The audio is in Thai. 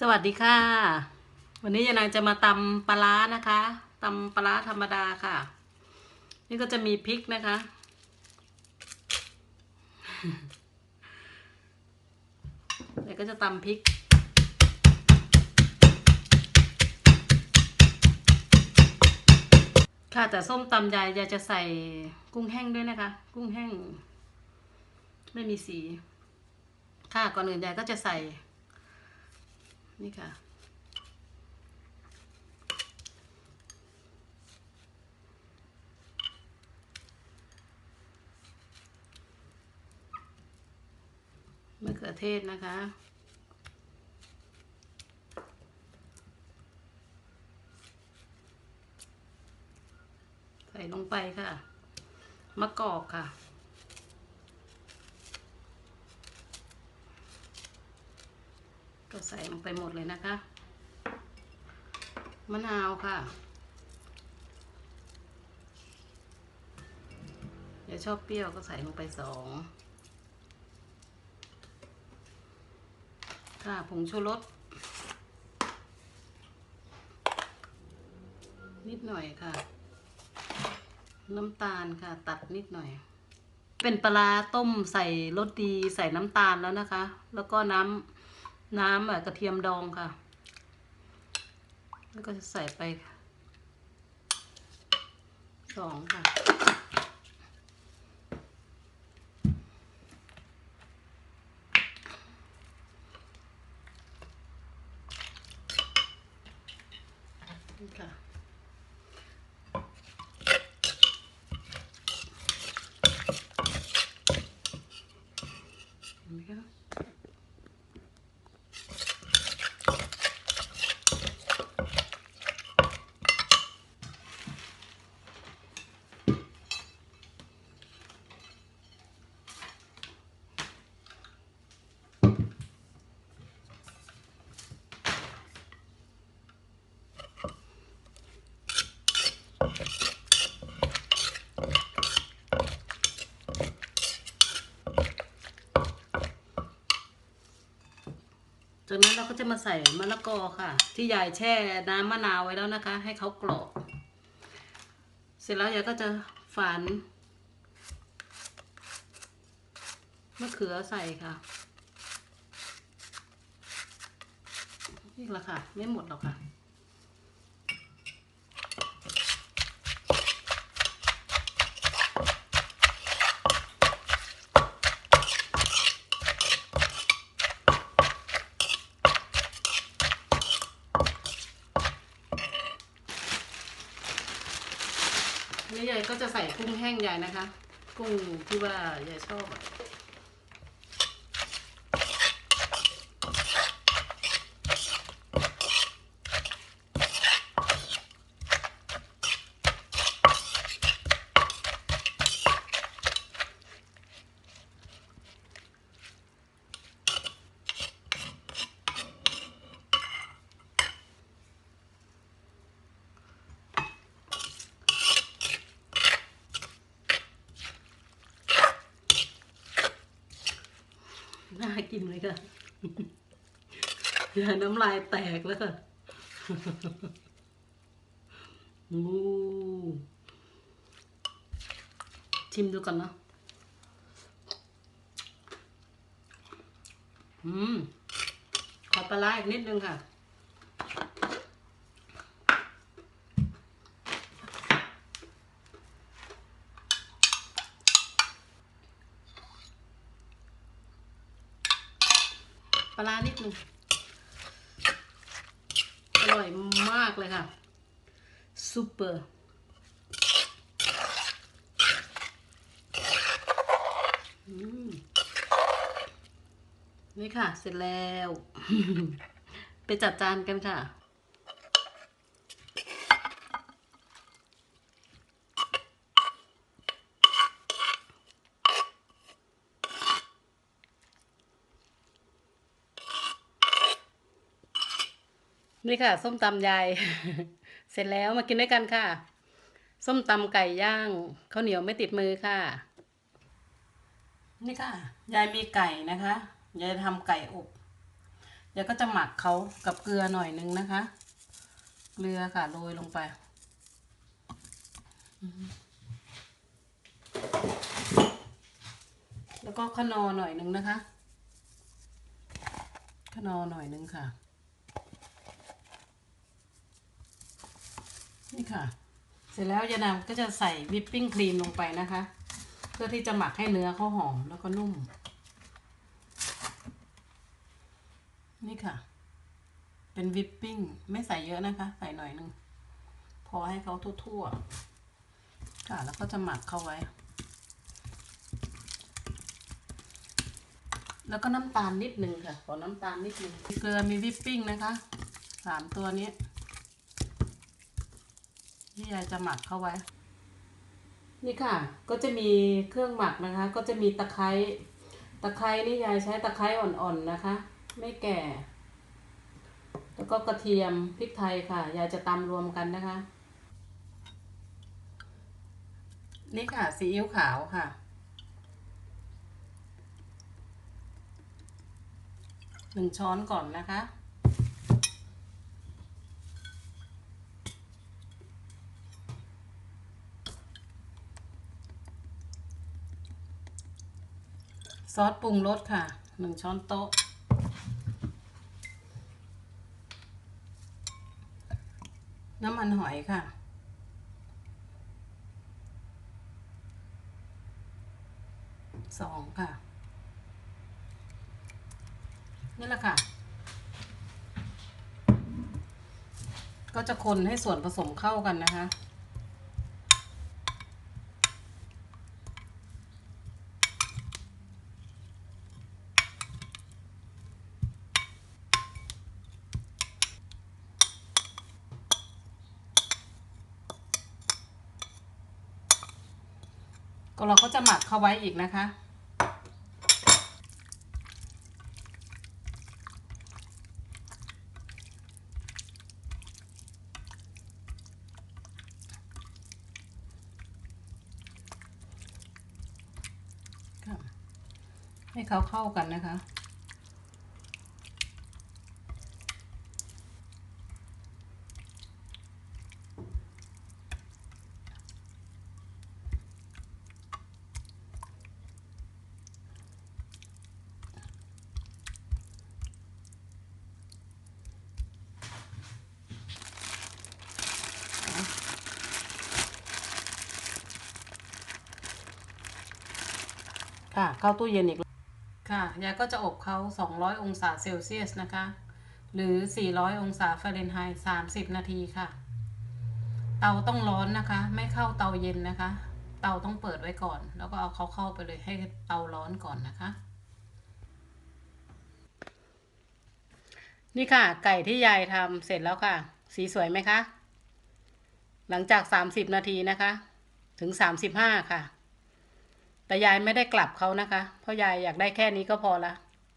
สวัสดีค่ะ วันนี้ยายนางจะมาตำปลาร้านะคะตำปลาร้าธรรมดาค่ะ นี่ก็จะมีพริกนะคะเดี๋ยวก็จะตำพริก ค่ะแต่ส้มตำยายยายจะใส่กุ้งแห้งด้วยนะคะ กุ้งแห้ง ไม่มีสี ค่ะก่อนอื่นยายก็จะใส่ นี่ค่ะ มะเขือเทศนะคะใส่ลงไปค่ะ มะกอกค่ะ ก็ใส่ลงไปหมดเลยนะคะ มะนาวค่ะ เดี๋ยวชอบเปรี้ยวก็ใส่ลงไปสองค่ะผงชูรสนิดหน่อยค่ะ น้ำตาลค่ะ ตัดนิดหน่อย เป็นปลาร้าต้มใส่รสดีใส่น้ำตาลแล้วนะคะ แล้วก็น้ำ น้ำอะกระเทียมดองค่ะ แล้วก็จะใส่ไปสองค่ะ จากนั้นเราก็จะมาใส่มะละกอค่ะ ที่ยายแช่น้ำมะนาวไว้แล้วนะคะ ให้เขากรอบเสร็จแล้วยายก็จะฝานมะเขือใส่ค่ะนี่แหละค่ะ ไม่หมดหรอกค่ะ อันนี้ยายก็ จะใส่กุ้งแห้งยายนะคะ กุ้งที่ว่ายายชอบอะ น่ากินเลยค่ะยาน้ำลายแตกแล้วค่ะงูชิมดูก่อนเนาะอืม ขอปลาไหลอีกนิดนึงค่ะ ร้านิดนึง อร่อยมากเลยค่ะซูเปอร์นี่ค่ะ เสร็จแล้ว ไปจัดจานกันค่ะ นี่ค่ะ ส้มตำยาย เสร็จแล้วมากินด้วยกันค่ะ ส้มตำไก่ย่างข้าวเหนียวไม่ติดมือค่ะ นี่ค่ะ ยายมีไก่นะคะ ยายทำไก่อบยายก็จะหมักเขากับเกลือหน่อยนึงนะคะ เกลือค่ะโรยลงไปแล้วก็ขนอหน่อยนึงนะคะ ขนอหน่อยนึงค่ะ นี่ค่ะ เสร็จแล้วยานามก็จะใส่วิปปิ้งครีมลงไปนะคะ เพื่อที่จะหมักให้เนื้อเขาหอมแล้วก็นุ่ม นี่ค่ะ เป็นวิปปิ้งไม่ใส่เยอะนะคะ ใส่หน่อยหนึง พอให้เขาทั่วๆ ค่ะ แล้วก็จะหมักเข้าไว้ แล้วก็น้ำตาลนิดหนึ่งค่ะ ขอน้ำตาลนิดหนึ่งมีเกลือมีวิปปิ้งนะคะสามตัวนี้ ที่ยายจะหมักเข้าไว้ นี่ค่ะ ก็จะมีเครื่องหมักนะคะ ก็จะมีตะไคร้ตะไคร้นี่ยายใช้ตะไคร้อ่อนๆนะคะ ไม่แก่ แล้วก็กระเทียมพริกไทยค่ะ ยายจะตำรวมกันนะคะ นี่ค่ะซีอิ๊วขาวค่ะ หนึ่งช้อนก่อนนะคะ ซอสปรุงรสค่ะหนึ่งช้อนโต๊ะ น้ำมันหอยค่ะ สองค่ะ นี่แหละค่ะ ก็จะคนให้ส่วนผสมเข้ากันนะคะ ก็เราก็จะหมักเข้าไว้อีกนะคะค่ะให้เขาเข้ากันนะคะ เข้าตู้เย็นอีก ค่ะ ยายก็จะอบเขา 200 องศาเซลเซียสนะคะ หรือ 400 องศาฟาเรนไฮต์30 นาทีค่ะ เตาต้องร้อนนะคะ ไม่เข้าเตาเย็นนะคะ เตาต้องเปิดไว้ก่อน แล้วก็เอาเขาเข้าไปเลยให้เตาร้อนก่อนนะคะ นี่ค่ะ ไก่ที่ยายทำเสร็จแล้วค่ะ สีสวยไหมคะ หลังจาก 30 นาทีนะคะ ถึง 35 ค่ะ แต่ยายไม่ได้กลับเขานะคะ เพราะยายอยากได้แค่นี้ก็พอละ